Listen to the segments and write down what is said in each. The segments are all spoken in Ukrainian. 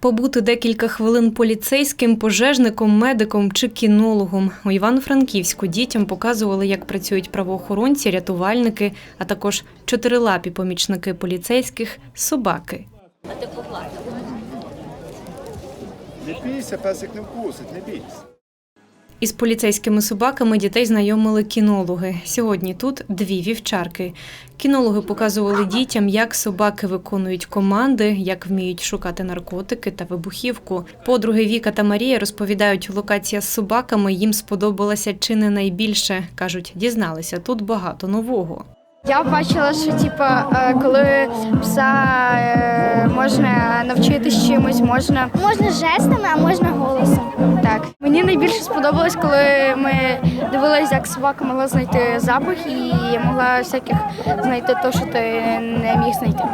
Побути декілька хвилин поліцейським, пожежником, медиком чи кінологом. У Івано-Франківську дітям показували, як працюють правоохоронці, рятувальники, а також чотирилапі помічники поліцейських собаки. Не бійся, песик не вкусить, не бійся. Із поліцейськими собаками дітей знайомили кінологи. Сьогодні тут дві вівчарки. Кінологи показували дітям, як собаки виконують команди, як вміють шукати наркотики та вибухівку. Подруги Віка та Марія розповідають, локація з собаками їм сподобалася чи не найбільше. кажуть, дізналися тут багато нового. Я бачила, що типа, е, коли пса е, можна навчитись чимось, можна Можна жестами, а можна голосом. так. Мені найбільше сподобалось, коли ми дивилися, як собака могла знайти запах і могла всяких знайти те, що ти не міг знайти.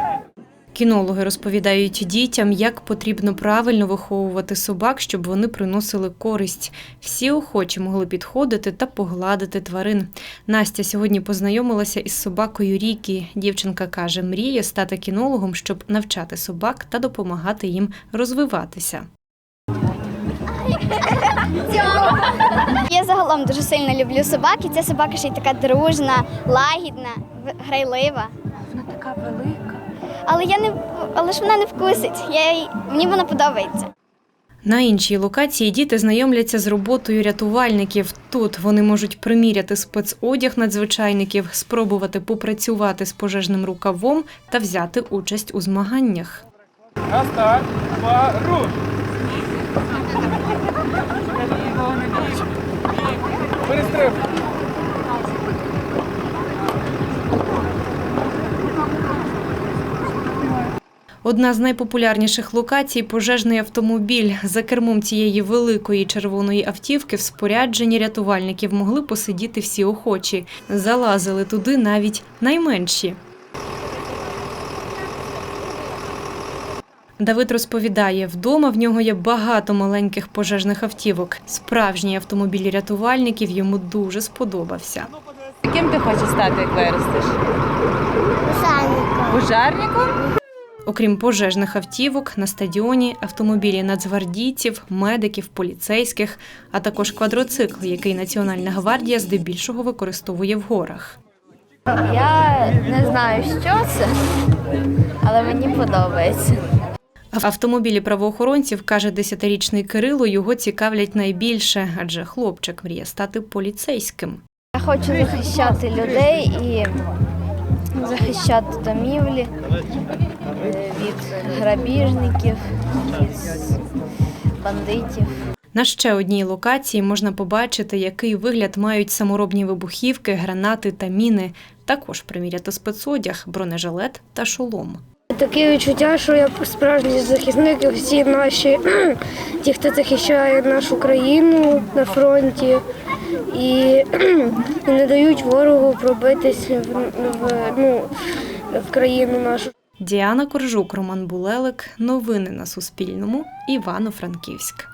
Кінологи розповідають дітям, як потрібно правильно виховувати собак, щоб вони приносили користь. Всі охочі могли підходити та погладити тварин. Настя сьогодні познайомилася із собакою Рікі. Дівчинка каже, мріє стати кінологом, щоб навчати собак та допомагати їм розвиватися. Я загалом дуже сильно люблю собак, і ця собака ще й така дружна, лагідна, грайлива. Вона така велика. Але я не але ж вона не вкусить. Я мені вона подобається. На іншій локації діти знайомляться з роботою рятувальників. Тут вони можуть приміряти спецодяг надзвичайників, спробувати попрацювати з пожежним рукавом та взяти участь у змаганнях. На старт, два, руш! Одна з найпопулярніших локацій пожежний автомобіль. За кермом цієї великої червоної автівки в спорядженні рятувальників могли посидіти всі охочі. Залазили туди навіть найменші. Давид розповідає, вдома в нього є багато маленьких пожежних автівок. Справжній автомобіль рятувальників йому дуже сподобався. Ким ти хочеш стати, як виростеш? Пожарником? Окрім пожежних автівок, на стадіоні автомобілі нацгвардійців, медиків, поліцейських, а також квадроцикл, який Національна гвардія здебільшого використовує в горах. Я не знаю, що це, але мені подобається. Автомобілі правоохоронців, каже десятирічний Кирило, його цікавлять найбільше, адже хлопчик мріє стати поліцейським. Я хочу захищати людей і захищати домівлі е, від грабіжників, від бандитів. На ще одній локації можна побачити, який вигляд мають саморобні вибухівки, гранати та міни. Також приміряти спецодяг, бронежилет та шолом. Таке відчуття, що я справжній захисник, і всі наші, ті, хто захищає нашу країну на фронті і, не дають ворогу пробитися в, в, ну, в країну нашу. Діана Коржук, Роман Булелик. Новини на Суспільному. Івано-Франківськ.